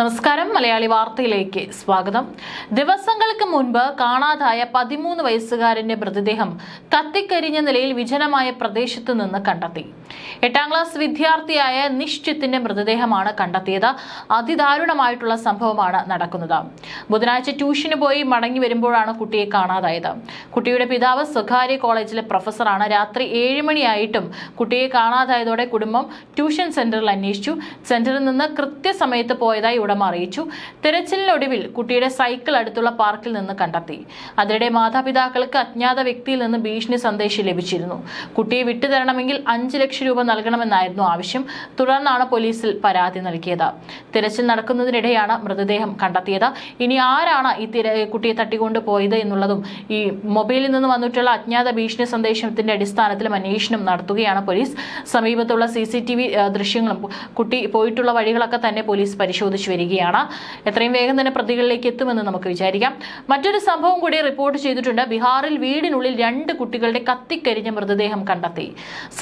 നമസ്കാരം. മലയാളി വാർത്തയിലേക്ക് സ്വാഗതം. ദിവസങ്ങൾക്ക് മുൻപ് കാണാതായ പതിമൂന്ന് വയസ്സുകാരന്റെ മൃതദേഹം കത്തിക്കരിഞ്ഞ നിലയിൽ വിജനമായ പ്രദേശത്തു നിന്ന് കണ്ടെത്തി. എട്ടാം ക്ലാസ് വിദ്യാർത്ഥിയായ നിശ്ചിത്തിന്റെ മൃതദേഹമാണ് കണ്ടെത്തിയത്. അതിദാരുണമായിട്ടുള്ള സംഭവമാണ് നടക്കുന്നത്. ബുധനാഴ്ച ട്യൂഷന് പോയി മടങ്ങി വരുമ്പോഴാണ് കുട്ടിയെ കാണാതായത്. കുട്ടിയുടെ പിതാവ് സ്വകാര്യ കോളേജിലെ പ്രൊഫസറാണ്. രാത്രി ഏഴ് മണിയായിട്ടും കുട്ടിയെ കാണാതായതോടെ കുടുംബം ട്യൂഷൻ സെന്ററിൽ അന്വേഷിച്ചു. സെന്ററിൽ നിന്ന് കൃത്യസമയത്ത് പോയതായി ഉടമ അറിയിച്ചു. തിരച്ചിലിനൊടുവിൽ കുട്ടിയുടെ സൈക്കിൾ അടുത്തുള്ള പാർക്കിൽ നിന്ന് കണ്ടെത്തി. അതിനിടെ മാതാപിതാക്കൾക്ക് അജ്ഞാത വ്യക്തിയിൽ നിന്ന് ഭീഷണി സന്ദേശം ലഭിച്ചിരുന്നു. കുട്ടിയെ വിട്ടുതരണമെങ്കിൽ അഞ്ച് ലക്ഷം രൂപ നൽകണമെന്നായിരുന്നു ആവശ്യം. തുടർന്നാണ് പോലീസിൽ പരാതി നൽകിയത്. തിരച്ചിൽ നടക്കുന്നതിനിടെയാണ് മൃതദേഹം കണ്ടെത്തിയത്. ഇനി ആരാണ് ഈ തിര കുട്ടിയെ തട്ടിക്കൊണ്ട് പോയത് എന്നുള്ളതും ഈ മൊബൈലിൽ നിന്ന് വന്നിട്ടുള്ള അജ്ഞാത ഭീഷണി സന്ദേശത്തിന്റെ അടിസ്ഥാനത്തിലും അന്വേഷണം നടത്തുകയാണ് പോലീസ്. സമീപത്തുള്ള സി ദൃശ്യങ്ങളും കുട്ടി പോയിട്ടുള്ള വഴികളൊക്കെ തന്നെ പോലീസ് പരിശോധിച്ചു വരികയാണ്. എത്രയും വേഗം തന്നെ പ്രതികളിലേക്ക് എത്തുമെന്ന് നമുക്ക് വിചാരിക്കാം. മറ്റൊരു സംഭവം കൂടി റിപ്പോർട്ട് ചെയ്തിട്ടുണ്ട്. ബീഹാറിൽ വീടിനുള്ളിൽ രണ്ട് കുട്ടികളുടെ കത്തിക്കരിഞ്ഞ മൃതദേഹം കണ്ടെത്തി.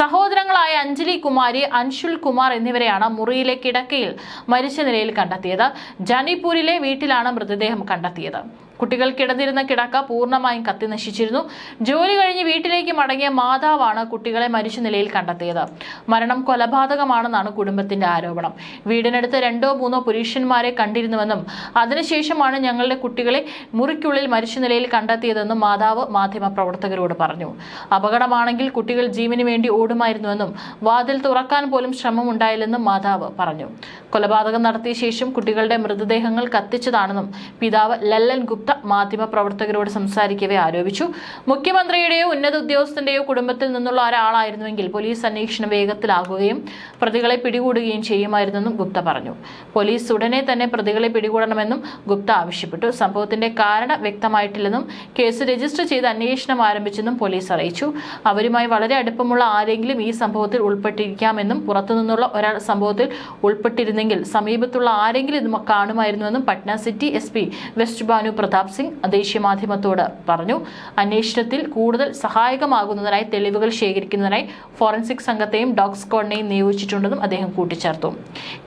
സഹോദരങ്ങളായ അഞ്ജലി കുമാരി അൻഷുൽ കുമാർ എന്നിവരെയാണ് മുറിയിലെ കിടക്കയിൽ മരിച്ച നിലയിൽ കണ്ടെത്തിയത്. ജാനിപൂരിലെ വീട്ടിലാണ് മൃതദേഹം കണ്ടെത്തിയത്. കുട്ടികൾ കിടന്നിരുന്ന കിടക്ക പൂർണമായും കത്തി നശിച്ചിരുന്നു. ജോലി കഴിഞ്ഞ് വീട്ടിലേക്ക് മടങ്ങിയ മാതാവാണ് കുട്ടികളെ മരിച്ച നിലയിൽ കണ്ടെത്തിയത്. മരണം കൊലപാതകമാണെന്നാണ് കുടുംബത്തിന്റെ ആരോപണം. വീടിനടുത്ത് രണ്ടോ മൂന്നോ പുരുഷന്മാരെ കണ്ടിരുന്നുവെന്നും അതിനുശേഷമാണ് ഞങ്ങളുടെ കുട്ടികളെ മുറിക്കുള്ളിൽ മരിച്ച നിലയിൽ കണ്ടെത്തിയതെന്നും മാതാവ് മാധ്യമ പ്രവർത്തകരോട് പറഞ്ഞു. അപകടമാണെങ്കിൽ കുട്ടികൾ ജീവന് വേണ്ടി ഓടുമായിരുന്നുവെന്നും വാതിൽ തുറക്കാൻ പോലും ശ്രമമുണ്ടായില്ലെന്നും മാതാവ് പറഞ്ഞു. കൊലപാതകം നടത്തിയ ശേഷം കുട്ടികളുടെ മൃതദേഹങ്ങൾ കത്തിച്ചതാണെന്നും പിതാവ് ലല്ലൻ ഗുപ്ത മാധ്യമ പ്രവർത്തകരോട് സംസാരിക്കവേ ആരോപിച്ചു. മുഖ്യമന്ത്രിയുടെയോ ഉന്നത ഉദ്യോഗസ്ഥന്റെയോ കുടുംബത്തിൽ നിന്നുള്ള ഒരാളായിരുന്നുവെങ്കിൽ പോലീസ് അന്വേഷണം വേഗത്തിലാകുകയും പ്രതികളെ പിടികൂടുകയും ചെയ്യുമായിരുന്നെന്നും ഗുപ്ത പറഞ്ഞു. പോലീസ് ഉടനെ തന്നെ പ്രതികളെ പിടികൂടണമെന്നും ഗുപ്ത ആവശ്യപ്പെട്ടു. സംഭവത്തിന്റെ കാരണം വ്യക്തമായിട്ടില്ലെന്നും കേസ് രജിസ്റ്റർ ചെയ്ത് അന്വേഷണം ആരംഭിച്ചെന്നും പോലീസ് അറിയിച്ചു. അവരുമായി വളരെ അടുപ്പമുള്ള ആരെങ്കിലും ഈ സംഭവത്തിൽ ഉൾപ്പെട്ടിരിക്കാമെന്നും പുറത്തുനിന്നുള്ള ഒരാൾ സംഭവത്തിൽ ഉൾപ്പെട്ടിരുന്നെങ്കിൽ സമീപത്തുള്ള ആരെങ്കിലും ഇത് കാണുമായിരുന്നുവെന്നും Patna city S P west Bhanu Pratap Singh ദേശീയ മാധ്യമത്തോട് പറഞ്ഞു. അന്വേഷണത്തിൽ കൂടുതൽ സഹായകമാകുന്നതിനായി തെളിവുകൾ ശേഖരിക്കുന്നതിനായി ഫോറൻസിക് സംഘത്തെയും ഡോഗ് സ്ക്വാഡിനെയും നിയോഗിച്ചിട്ടുണ്ടെന്നും അദ്ദേഹം കൂട്ടിച്ചേർത്തു.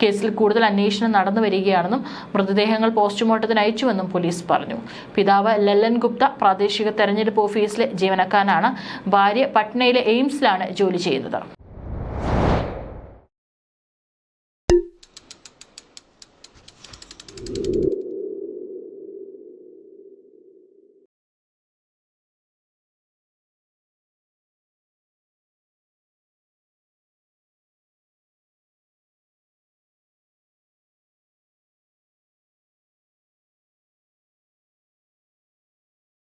കേസിൽ കൂടുതൽ അന്വേഷണം നടന്നു വരികയാണെന്നും മൃതദേഹങ്ങൾ പോസ്റ്റ്മോർട്ടത്തിന് അയച്ചുവെന്നും പോലീസ് പറഞ്ഞു. പിതാവ് ലല്ലൻ ഗുപ്ത പ്രാദേശിക തെരഞ്ഞെടുപ്പ് ഓഫീസിലെ ജീവനക്കാരനാണ്. ഭാര്യ പട്നയിലെ എയിംസിലാണ് ജോലി ചെയ്യുന്നത്.